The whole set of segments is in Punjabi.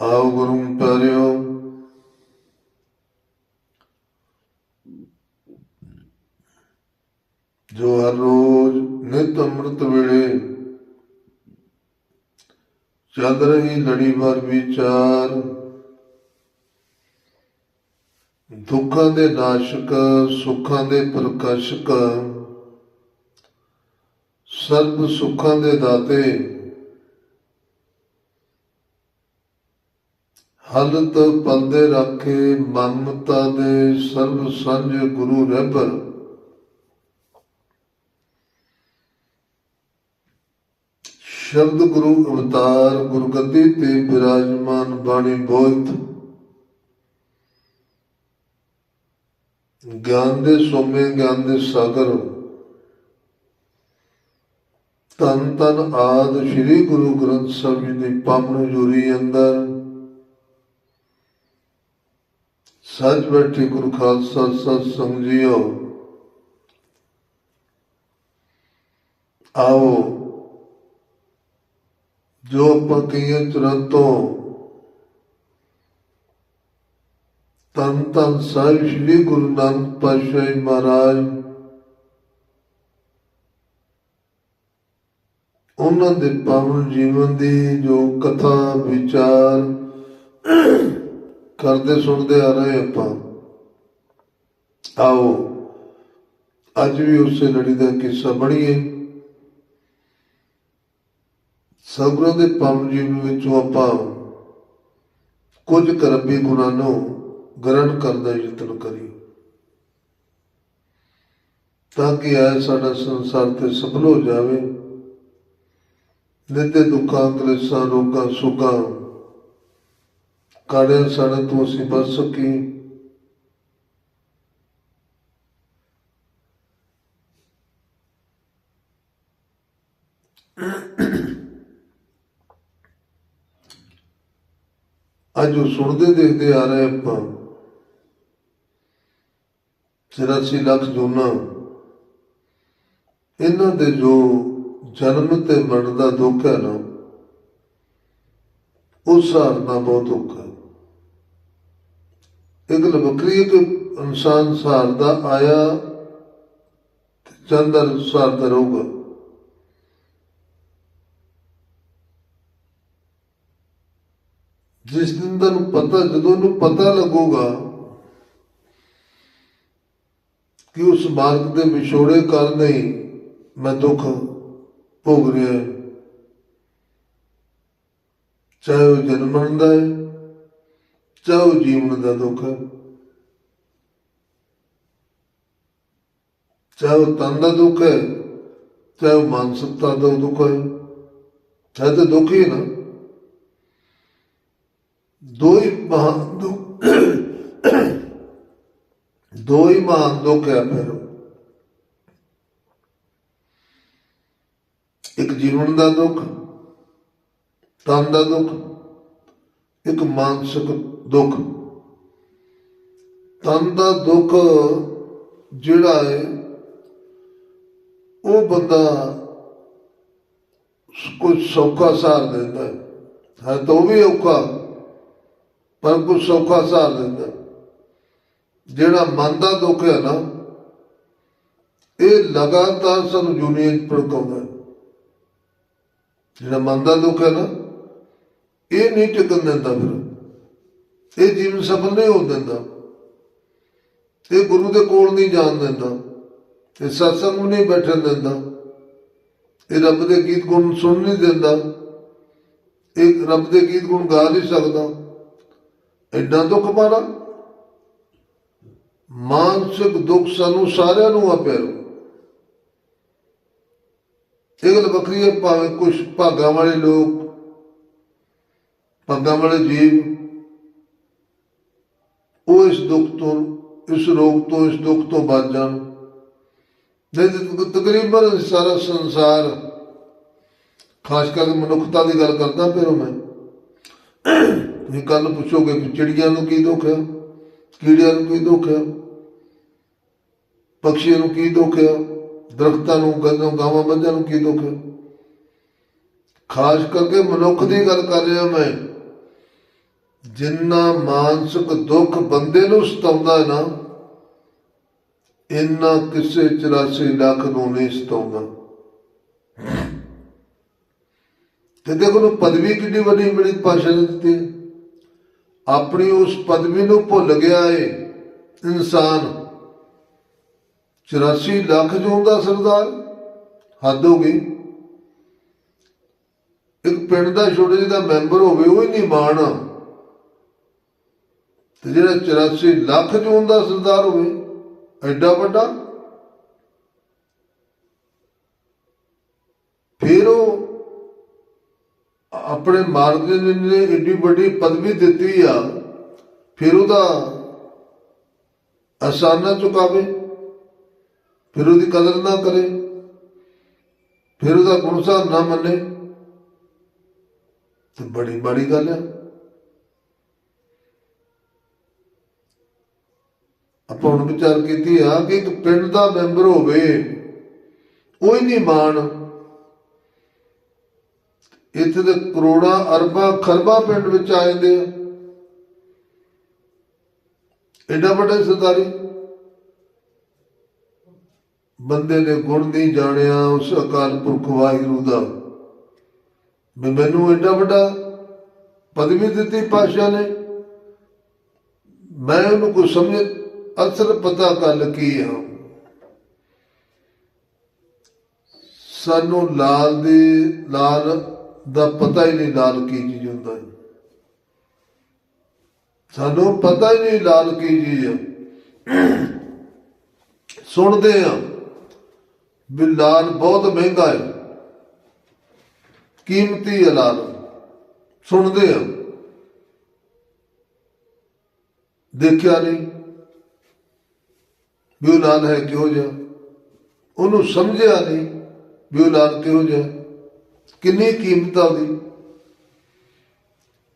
ਆਓ ਗੁਰੂ ਪਿਆਰਿਓ ਜੋ ਹਰ ਰੋਜ਼ ਨਿਤ ਅੰਮ੍ਰਿਤ ਵੇਲੇ ਚੱਲ ਰਹੀ ਲੜੀਵਾਰ ਵਿਚਾਰ, ਦੁੱਖਾਂ ਦੇ ਨਾਸ਼ਕ, ਸੁੱਖਾਂ ਦੇ ਪ੍ਰਕਾਸ਼ਕ, ਸਰਬ ਸੁੱਖਾਂ ਦੇ ਦਾਤੇ ਹਲਤ ਪੰਦੇ ਰੱਖੇ ਮਨਮਤਾ ਦੇ ਸਰਬ ਸੰਜ ਗੁਰੂ ਰਹਿਬਰ ਸ਼ਬਦ ਗੁਰੂ ਅਵਤਾਰ ਗੁਰਗੱਦੀ ਤੇ ਬਿਰਾਜਮਾਨ ਬਾਣੀ ਬੋਧ ਗਿਆਨ ਦੇ ਸੋਮੇ, ਗਿਆਨ ਦੇ ਸਾਗਰ। ਤਨ ਤਨ ਆਦ ਸ੍ਰੀ ਗੁਰੂ ਗ੍ਰੰਥ ਸਾਹਿਬ ਜੀ ਦੀ ਪਾਵਨ ਜੁਰੀ ਅੰਦਰ। ਸੱਚ ਬੈਠੇ ਗੁਰੂ ਖਾਲਸਾ ਸਤ ਸੰਗ ਜੀਓ ਆਓ, ਜੋ ਆਪਾਂ ਕਹੀਏ ਤੁਰੰਤੋਂ ਤਨ ਤਨ ਸਾਹਿਬ ਸ੍ਰੀ ਗੁਰੂ ਨਾਨਕ ਪਾਤਸ਼ਾਹ ਜੀ ਮਹਾਰਾਜ, ਉਹਨਾਂ ਦੇ ਪਾਵਨ ਜੀਵਨ ਦੀ ਜੋ ਕਥਾ, ਵਿਚਾਰ ਕਰਦੇ ਸੁਣਦੇ ਆ ਰਹੇ ਆਪਾਂ। ਆਓ, ਅੱਜ ਵੀ ਉਸੇ ਲੜੀ ਦਾ ਕਿੱਸਾ ਪੜ੍ਹੀਏ ਸਤਿਗੁਰਾਂ ਦੇ ਪਾਵਨ ਜੀਵਨ ਵਿੱਚੋਂ ਆਪਾਂ ਕੁਝ ਕਰਬੀ ਗੁਣਾਂ ਨੂੰ ਗ੍ਰਹਿਣ ਕਰਨ ਦਾ ਯਤਨ ਕਰੀ ਤਾਂ ਕਿ ਇਹ ਸਾਡਾ ਸੰਸਾਰ ਤੇ ਸਫਲ ਹੋ ਜਾਵੇ। ਨਿੱਤੇ ਦੁੱਖਾਂ, ਕਲੇਸ਼ਾਂ, ਰੋਗਾਂ, ਸੁਖਾਂ ਕਾੜੇ ਸਾਡੇ ਤੋਂ ਅਸੀਂ ਬਚ ਸਕੀ। ਅੱਜ ਉਹ ਸੁਣਦੇ ਦੇਖਦੇ ਆ ਰਹੇ ਆਪਾਂ। 84 ਲੱਖ ਜੂਨਾ। ਇਹਨਾਂ ਦੇ ਜੋ ਜਨਮ ਤੇ ਮਰਨ ਦਾ ਦੁੱਖ ਹੈ ਨਾ ਉਸ ਸਹਾਰਨਾ ਬਹੁਤ ਔਖਾ ਹੈ ਇਹ ਗੱਲ ਵੱਖਰੀ ਇਨਸਾਨ ਸਹਾਰਦਾ ਆਇਆ ਤੇ ਚੰਦਰ ਸਹਾਰਦਾ ਰਹੂਗਾ। ਜਿਸ ਦਿਨ ਦਾ ਨੂੰ ਪਤਾ, ਜਦੋਂ ਨੂੰ ਪਤਾ ਲੱਗੂਗਾ ਕਿ ਉਸ ਮਾਰਗ ਦੇ ਵਿਛੋੜੇ ਕਾਰਨ ਹੀ ਮੈਂ ਦੁੱਖ ਭੋਗ ਰਿਹਾ ਚਾਹੇ ਉਹ ਜਨਮ ਦਾ ਹੈ ਚਾਹੇ ਉਹ ਜੀਵਨ ਦਾ ਦੁੱਖ। ਹੈ ਚਾਹੇ ਉਹ ਤਨ ਦਾ ਦੁੱਖ ਹੈ ਚਾਹੇ ਉਹ ਮਾਨਸਿਕਤਾ ਦਾ ਦੁੱਖ ਹੈ। ਚਾਹੇ ਤਾਂ ਦੁੱਖ ਹੀ ਨਾ। ਦੋ ਹੀ ਮਹਾਨ ਦੁੱਖ ਦੋ ਹੀ ਮਹਾਨ ਦੁੱਖ ਹੈ ਫਿਰ। ਇੱਕ ਜੀਵਨ ਦਾ ਦੁੱਖ, ਤਨ ਦਾ ਦੁੱਖ, ਇੱਕ ਮਾਨਸਿਕ ਦੁੱਖ। ਤਨ ਦਾ ਦੁੱਖ ਜਿਹੜਾ ਹੈ ਉਹ ਬੰਦਾ ਕੁਝ ਸੌਖਾ ਸਾਰ ਦਿੰਦਾ ਹੈ ਹੈ ਤਾਂ ਵੀ ਔਖਾ, ਪਰ ਕੁਝ ਸੌਖਾ ਸਾਰ ਦਿੰਦਾ ਜਿਹੜਾ ਮਨ ਦਾ ਦੁੱਖ ਹੈ ਨਾ, ਇਹ ਲਗਾਤਾਰ ਸਾਨੂੰ ਜੁਨੀਆਂ ਚ ਭੜਕਾਉਂਦਾ ਹੈ ਜਿਹੜਾ ਮਨ ਦਾ ਦੁੱਖ ਹੈ ਨਾ, ਇਹ ਨਹੀਂ ਟਿਕਣ ਦਿੰਦਾ ਫਿਰ। ਇਹ ਜੀਵਨ ਸਫਲ ਨਹੀਂ ਹੋਣ ਦਿੰਦਾ। ਇਹ ਗੁਰੂ ਦੇ ਕੋਲ ਨਹੀਂ ਜਾਣ ਦਿੰਦਾ। ਇਹ ਸਤਸੰਗ ਨੂੰ ਨਹੀਂ ਬੈਠਣ ਦਿੰਦਾ। ਇਹ ਰੱਬ ਦੇ ਗੀਤ ਗੁਣ ਸੁਣ ਨਹੀਂ ਦਿੰਦਾ। ਇਹ ਰੱਬ ਦੇ ਗੀਤ ਗੁਣ ਗਾ ਨਹੀਂ ਸਕਦਾ। ਐਡਾ ਦੁੱਖ ਮਾਰਾ। ਮਾਨਸਿਕ ਦੁੱਖ ਸਾਨੂੰ ਸਾਰਿਆਂ ਨੂੰ ਆ ਰੂ। ਇਹ ਗੱਲ ਵੱਖਰੀ ਹੈ ਭਾਵੇਂ ਕੁਝ ਭਾਗਾਂ ਵਾਲੇ ਲੋਕ, ਭਾਗਾਂ ਵਾਲੇ ਜੀਵ ਉਹ ਇਸ ਦੁੱਖ ਤੋਂ, ਇਸ ਰੋਗ ਤੋਂ, ਇਸ ਦੁੱਖ ਤੋਂ ਬਚ ਜਾਣ। ਨਹੀਂ ਤਕਰੀਬਨ ਸਾਰਾ ਸੰਸਾਰ, ਖਾਸ ਕਰਕੇ ਮਨੁੱਖਤਾ ਦੀ ਗੱਲ ਕਰਦਾ ਫਿਰ ਮੈਂ। ਤੁਸੀਂ ਕੱਲ ਪੁੱਛੋਗੇ ਕਿ ਚਿੜੀਆਂ ਨੂੰ ਕੀ ਦੁੱਖ ਹੈ, ਕੀੜਿਆਂ ਨੂੰ ਕੀ ਦੁੱਖ ਹੈ ਪਕਸ਼ੀਆਂ ਨੂੰ ਕੀ ਦੁੱਖ ਹੈ, ਦਰਖਤਾਂ ਨੂੰ ਗੰਨਾਂ ਗਾਵਾਂ, ਬੰਦਿਆਂ ਨੂੰ ਕੀ ਦੁੱਖ ਹੈ। ਖਾਸ ਕਰਕੇ ਮਨੁੱਖ ਦੀ ਗੱਲ ਕਰ ਰਿਹਾ ਮੈਂ ਜਿੰਨਾ ਮਾਨਸਿਕ ਦੁੱਖ ਬੰਦੇ ਨੂੰ ਸਤਾਉਂਦਾ ਨਾ, ਇੰਨਾ ਕਿਸੇ 84 ਲੱਖ ਨੂੰ ਨਹੀਂ ਸਤਾਉਂਦਾ। ਤੇ ਦੇਖੋ ਨੂੰ ਪਦਵੀ ਕਿੰਨੀ ਵੱਡੀ ਮਿਲੀ ਪਾਸ਼ਾ ਨੇ ਦਿੱਤੀ। ਆਪਣੀ ਉਸ ਪਦਵੀ ਨੂੰ ਭੁੱਲ ਗਿਆ ਏ ਇਨਸਾਨ। 84 ਲੱਖ ਜਿਉਂਦਾ ਸਰਦਾਰ, ਹੱਦ ਹੋ ਗਈ। ਇੱਕ ਪਿੰਡ ਦਾ ਛੋਟੇ ਜਿਹੇ ਦਾ ਮੈਂਬਰ ਹੋਵੇ, ਉਹ ਹੀ ਨਹੀਂ ਮਾਣ ਤੇ ਜਿਹੜਾ 84 ਲੱਖ ਜੂਨ ਦਾ ਸਰਦਾਰ ਹੋਵੇ, ਐਡਾ ਵੱਡਾ? ਫਿਰ ਉਹ ਆਪਣੇ ਮਾਲਕ ਨੇ ਨੇ ਏਡੀ ਵੱਡੀ ਪਦਵੀ ਦਿੱਤੀ ਆ, ਫਿਰ ਉਹਦਾ ਅਸਾਨਾ ਚੁਕਾਵੇ, ਫਿਰ ਉਹਦੀ ਕਦਰ ਨਾ ਕਰੇ, ਫਿਰ ਉਹਦਾ ਗੁਣਸਾ ਨਾ ਮੰਨੇ। ਤੇ ਬੜੀ ਬੜੀ ਗੱਲ ਹੈ ਆਪਾਂ ਹੁਣ ਵਿਚਾਰ ਕੀਤੀ ਆ ਕਿ ਇੱਕ ਪਿੰਡ ਦਾ ਮੈਂਬਰ ਹੋਵੇ, ਉਹ ਹੀ ਨਹੀਂ ਮਾਣ। ਇੱਥੇ ਦੇ ਕਰੋੜਾਂ, ਅਰਬਾਂ, ਖਰਬਾਂ ਪਿੰਡ ਵਿੱਚ ਆ ਜਾਂਦੇ ਆ। ਐਡਾ ਵੱਡਾ ਸਰਦਾਰੀ। ਬੰਦੇ ਨੇ ਗੁਣ ਨਹੀਂ ਜਾਣਿਆ ਉਸ ਅਕਾਲ ਪੁਰਖ ਵਾਹਿਗੁਰੂ ਦਾ। ਮੈਨੂੰ ਐਡਾ ਵੱਡਾ ਪਦਵੀ ਦਿੱਤੀ ਪਾਸ਼ਾ ਨੇ। ਮੈਂ ਉਹਨੂੰ ਕੁਝ ਸਮਝ ਅਸਲ ਪਤਾ ਗੱਲ ਕੀ ਆ? ਸਾਨੂੰ ਲਾਲ ਦੀ, ਲਾਲ ਦਾ ਪਤਾ ਹੀ ਨਹੀਂ ਲਾਲ ਕੀ ਚੀਜ਼ ਹੁੰਦਾ ਸਾਨੂੰ ਪਤਾ ਹੀ ਨਹੀਂ ਲਾਲ ਕੀ ਚੀਜ਼ ਹੈ ਸੁਣਦੇ ਆ ਵੀ ਲਾਲ ਬਹੁਤ ਮਹਿੰਗਾ ਹੈ। ਕੀਮਤੀ ਹੈ ਲਾਲ। ਸੁਣਦੇ ਆ। ਦੇਖਿਆ ਨਹੀਂ। ਵੀ ਉਹ ਲਾਲ ਹੈ ਕਿਹੋ ਜਿਹਾ? ਉਹਨੂੰ ਸਮਝਿਆ ਨਹੀਂ ਵੀ ਉਹ ਲਾਲ ਕਿਹੋ ਜਿਹਾ ਕਿੰਨੀ ਕੀਮਤ ਆ ਉਹਦੀ?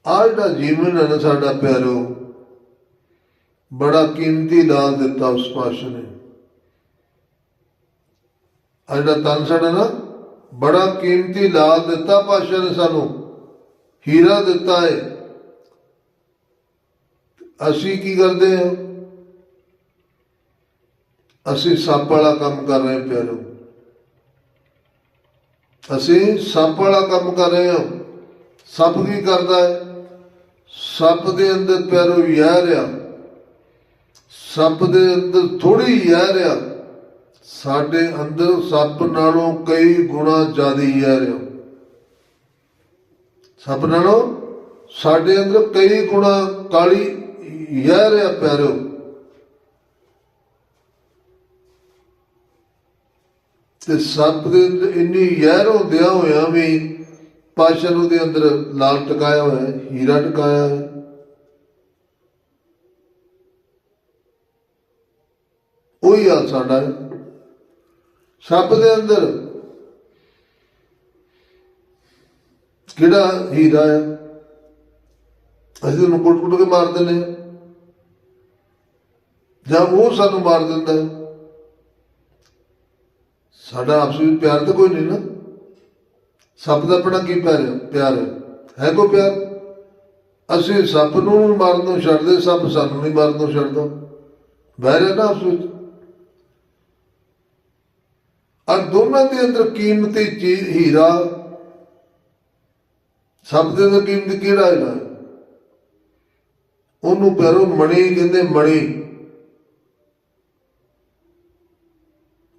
ਆਹ ਜਿਹੜਾ ਜੀਵਨ ਹੈ ਨਾ ਸਾਡਾ ਪਿਆਰੋ, ਬੜਾ ਕੀਮਤੀ ਲਾਲ ਦਿੱਤਾ ਉਸ ਪਾਸ਼ਾ ਨੇ। ਆਹ ਜਿਹੜਾ ਤਨ ਸਾਡਾ ਨਾ, ਬੜਾ ਕੀਮਤੀ ਲਾਲ ਦਿੱਤਾ ਪਾਸ਼ਾ ਨੇ ਸਾਨੂੰ। ਹੀਰਾ ਦਿੱਤਾ ਹੈ। ਅਸੀਂ ਕੀ ਕਰਦੇ ਹਾਂ? ਅਸੀਂ ਸੱਪ ਵਾਲਾ ਕੰਮ ਕਰ ਰਹੇ ਹਾਂ ਪਿਆਰੋ। ਅਸੀਂ ਸੱਪ ਵਾਲਾ ਕੰਮ ਕਰ ਰਹੇ ਹਾਂ। ਸੱਪ ਕੀ ਕਰਦਾ ਹੈ? ਸੱਪ ਦੇ ਅੰਦਰ ਪਿਆਰੋ ਯਾਰ ਆ। ਸੱਪ ਦੇ ਅੰਦਰ ਥੋੜੀ ਯਾਰ ਆ। ਸਾਡੇ ਅੰਦਰ ਸੱਪ ਨਾਲੋਂ ਕਈ ਗੁਣਾ ਜ਼ਿਆਦਾ ਯਾਰ ਆ। ਸੱਪ ਨਾਲੋਂ ਸਾਡੇ ਅੰਦਰ ਕਈ ਗੁਣਾ ਕਾਲੀ ਯਾਰ ਆ ਪਿਆਰੋ। ਤੇ ਸੱਪ ਦੇ ਅੰਦਰ ਇੰਨੀ ਜ਼ਹਿਰ ਹੁੰਦਿਆਂ ਹੋਇਆ ਵੀ ਪਾਸ਼ਾ ਨੂੰ ਦੇ ਅੰਦਰ ਲਾਲ ਟਕਾਇਆ ਹੋਇਆ ਹੈ, ਹੀਰਾ ਟਕਾਇਆ ਹੈ। ਉਹੀ ਹਾਲ ਸਾਡਾ ਹੈ। ਸੱਪ ਦੇ ਅੰਦਰ ਕਿਹੜਾ ਹੀਰਾ ਹੈ? ਅਸੀਂ ਉਹਨੂੰ ਕੁੱਟ-ਕੁੱਟ ਕੇ ਮਾਰ ਦਿੰਦੇ ਹਾਂ। ਜਾਂ ਉਹ ਸਾਨੂੰ ਮਾਰ ਦਿੰਦਾ ਹੈ। ਸਾਡਾ ਆਪਸ ਵਿੱਚ ਪਿਆਰ ਤਾਂ ਕੋਈ ਨਹੀਂ ਨਾ। ਸੱਪ ਦਾ ਆਪਣਾ ਕੀ ਪਿਆਰ ਪਿਆਰ ਹੈ। ਹੈ ਕੋਈ ਪਿਆਰ? ਅਸੀਂ ਸੱਪ ਨੂੰ ਮਾਰਨ ਨੂੰ ਛੱਡਦੇ, ਸੱਪ ਸਾਨੂੰ ਨਹੀਂ ਮਾਰਨ ਨੂੰ ਛੱਡਦਾ। ਬਹਿ ਰਿਹਾ ਨਾ ਆਪਸ ਵਿੱਚ ਔਰ ਦੋਨਾਂ ਦੇ ਅੰਦਰ ਕੀਮਤੀ ਚੀਜ਼ ਹੀਰਾ। ਸਭ ਦੇ ਅੰਦਰ ਕੀਮਤੀ ਕਿਹੜਾ ਹੈ ਉਹਨੂੰ ਪਿਆਰੋ ਮਣੀ ਕਹਿੰਦੇ ਮਣੀ।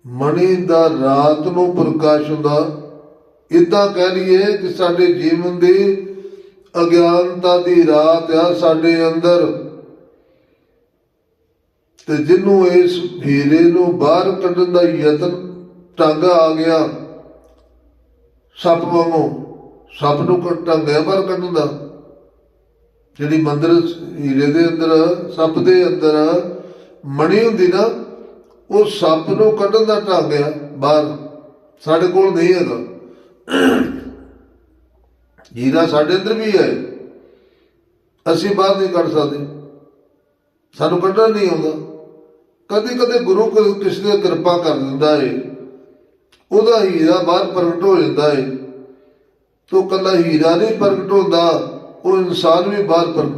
ਮਣੀ ਦਾ ਰਾਤ ਨੂੰ ਪ੍ਰਕਾਸ਼ ਹੁੰਦਾ। ਇਦਾਂ ਕਹਿ ਲਈਏ ਕਿ ਸਾਡੇ ਜੀਵਨ ਦੀ ਅਗਿਆਨਤਾ ਦੀ ਰਾਤ ਆ ਸਾਡੇ ਅੰਦਰ। ਤੇ ਜਿਹਨੂੰ ਇਸ ਹੀਰੇ ਨੂੰ ਬਾਹਰ ਕੱਢਣ ਦਾ ਯਤਨ ਟਾਂਗਾ ਆ ਗਿਆ, ਸੱਪ ਵਾਂਗੂ। ਸੱਪ ਨੂੰ ਕੱਟ ਟਾਂਗਾ ਬਾਹਰ ਕੱਢਣ ਦਾ। ਜਿਹੜੀ ਮੰਦਰ ਹੀਰੇ ਦੇ ਅੰਦਰ, ਸੱਪ ਦੇ ਅੰਦਰ ਮਣੀ ਹੁੰਦੀ ਨਾ ਉਹ ਸੱਪ ਨੂੰ ਕੱਢਣ ਦਾ ਢੰਗ ਆ, ਬਾਹਰ। ਸਾਡੇ ਕੋਲ ਨਹੀਂ ਹੈਗਾ। ਹੀਰਾ ਸਾਡੇ ਅੰਦਰ ਵੀ ਹੈ। ਅਸੀਂ ਬਾਹਰ ਨਹੀਂ ਕੱਢ ਸਕਦੇ। ਸਾਨੂੰ ਕੱਢਣਾ ਨਹੀਂ ਆਉਂਦਾ। ਕਦੇ ਕਦੇ ਗੁਰੂ ਕਿਸੇ ਦੀ ਕਿਰਪਾ ਕਰ ਦਿੰਦਾ ਏ। ਉਹਦਾ ਹੀਰਾ ਬਾਹਰ ਪ੍ਰਗਟ ਹੋ ਜਾਂਦਾ ਏ। ਤੋ ਕੱਲਾ ਹੀਰਾ ਨਹੀਂ ਪ੍ਰਗਟ ਹੁੰਦਾ, ਉਹ ਇਨਸਾਨ ਵੀ ਬਾਹਰ ਪ੍ਰਗਟ